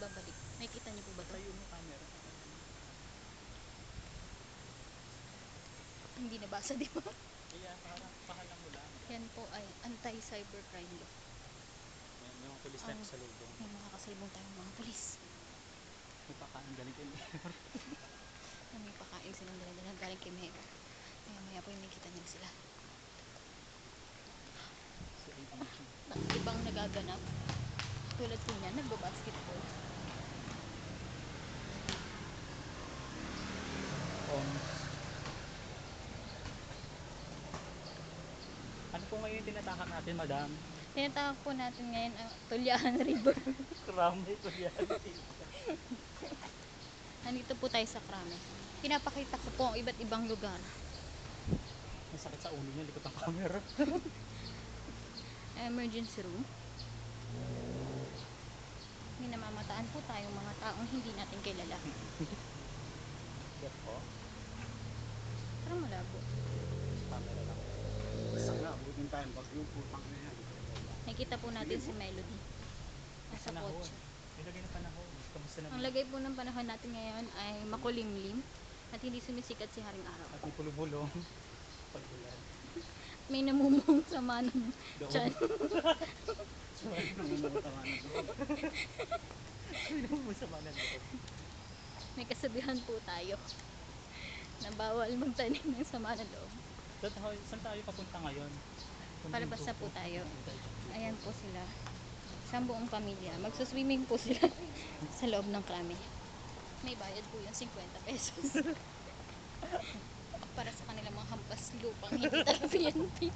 nagbabalik. Nakikita niyo po ba ito? Tayo mo camera. Hindi nabasa, di ba? Kaya parang pahalang mo lang. Yan po ay anti-cybercrime law. May, may mga Ang- tayo sa lubong. May makakasalubong tayong mga pulis. May pakaan galing kayo. Na may pakain silang dala-dala galing kay Mayor. Maya maya po yung nakikita niyo sila. Ibang nagaganap. Tulad po niya, nagbabasketball. Um, ano po ngayon yung tinatakan natin, madam? Tinatawag po natin ngayon ang Tulyahan River. Krami ko yan. Nandito po tayo sa Krame. Pinapakita ko po ang iba't ibang lugar. May sakit sa ulo niya, likot ng camera. Emergency room. May namamataan po tayong mga taong hindi natin kilala. Yes po. Parang malabo. Camera lang. Basta nga, butin tayo pag yung putang na yan. Nakikita po natin si Melody. Nasa kotse. Nilagay ng panahon. Kamusta naman? Ang lagay po ng panahon natin ngayon ay makulimlim at hindi sumisikat si Haring Araw. At may pulubulong. Pag-ulan. May namumong sama ng Doon. May kasabihan po tayo na bawal magtanim ng sama ng loob. Saan tayo, saan tayo papunta ngayon? Palabas na po tayo. Ayan po sila. Isang buong pamilya. Magsuswimming po sila sa loob ng krami. May bayad po yung 50 pesos. Para sa kanilang mga hampas lupang hindi talaga PNP.